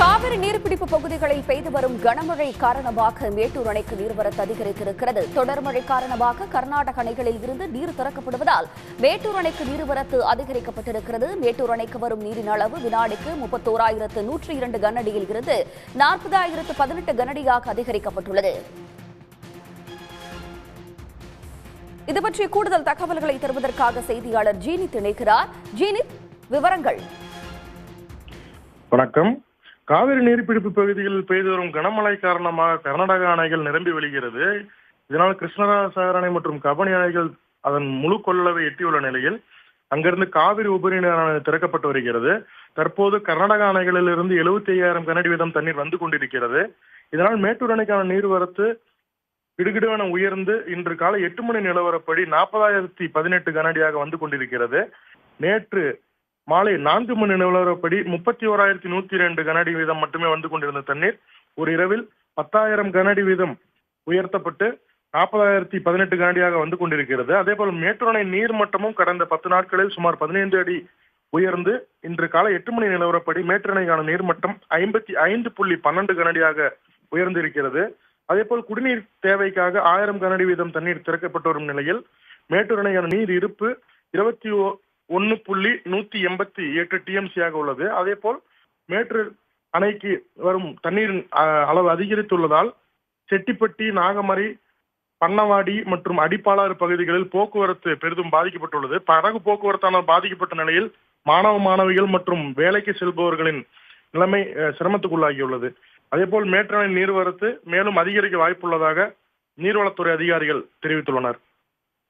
காவிரி நீர்பிடிப்பு பகுதிகளில் பெய்து வரும் கனமழை காரணமாக மேட்டூர் அணைக்கு நீர்வரத்து அதிகரித்திருக்கிறது. தொடர் மழை காரணமாக கர்நாடக அணைகளில் இருந்து நீர் திறக்கப்படுவதால் மேட்டூர் அணைக்கு நீர்வரத்து அதிகரிக்கப்பட்டிருக்கிறது. மேட்டூர் அணைக்கு வரும் நீரின் அளவு வினாடிக்கு முப்பத்தோராயிரத்து நூற்றி இரண்டு கனஅடியில் இருந்து நாற்பதாயிரத்து பதினெட்டு கனஅடியாக அதிகரிக்கப்பட்டுள்ளது. இது பற்றி கூடுதல் தகவல்களை தருவதற்காக செய்தியாளர் ஜீனித் இணைக்கிறார் ஜீனித் விவரங்கள். வணக்கம். காவிரி நீர்பிடிப்பு பகுதிகளில் பெய்து வரும் கனமழை காரணமாக கர்நாடக அணைகள் நிரம்பி வழிகிறது இதனால் கிருஷ்ணராசாகர் அணை மற்றும் கபனி அணைகள் அதன் முழு கொள்ளவை எட்டியுள்ள நிலையில் அங்கிருந்து காவிரி உபரிநீர் அணை திறக்கப்பட்டு வருகிறது. தற்போது கர்நாடக அணைகளிலிருந்து எழுபத்தி ஐயாயிரம் கனடி வீதம் தண்ணீர் வந்து கொண்டிருக்கிறது. இதனால் மேட்டூர் அணைக்கான நீர்வரத்து கிடுகிடுவென உயர்ந்து இன்று காலை எட்டு மணி நிலவரப்படி நாற்பதாயிரத்தி பதினெட்டு கனடியாக வந்து கொண்டிருக்கிறது. நேற்று மாலை நான்கு மணி நிலவரப்படி முப்பத்தி ஓராயிரத்தி நூத்தி ரெண்டு கனஅடி வீதம் மட்டுமே வந்து கொண்டிருந்த தண்ணீர் ஒரு இரவில் பத்தாயிரம் கனஅடி வீதம் உயர்த்தப்பட்டு நாற்பதாயிரத்தி பதினெட்டு கனடியாக வந்து கொண்டிருக்கிறது. அதே போல் மேட்டூரணை நீர்மட்டமும் கடந்த பத்து நாட்களில் சுமார் பதினைந்து அடி உயர்ந்து இன்று காலை எட்டு மணி நிலவரப்படி மேட்டூரணைக்கான நீர்மட்டம் ஐம்பத்தி ஐந்து புள்ளி பன்னெண்டு கனடியாக உயர்ந்திருக்கிறது. அதேபோல் குடிநீர் தேவைக்காக ஆயிரம் கனடி வீதம் தண்ணீர் திறக்கப்பட்டு வரும் நிலையில் மேட்டூரணையான நீர் இருப்பு இருபத்தி ஒன்னு புள்ளி நூத்தி எண்பத்தி எட்டு டிஎம்சியாக உள்ளது. அதே போல் மேட்டூர் அணைக்கு வரும் தண்ணீரின் அளவு அதிகரித்துள்ளதால் செட்டிப்பட்டி நாகமரை பண்ணவாடி மற்றும் அடிப்பாளாறு பகுதிகளில் போக்குவரத்து பெரிதும் பாதிக்கப்பட்டுள்ளது. படகு போக்குவரத்தான பாதிக்கப்பட்ட நிலையில் மாணவ மாணவிகள் மற்றும் வேலைக்கு செல்பவர்களின் நிலைமை சிரமத்துக்குள்ளாகியுள்ளது. அதேபோல் மேட்டூர் அணை நீர்வரத்து மேலும் அதிகரிக்க வாய்ப்புள்ளதாக நீர்வளத்துறை அதிகாரிகள் தெரிவித்துள்ளனர்.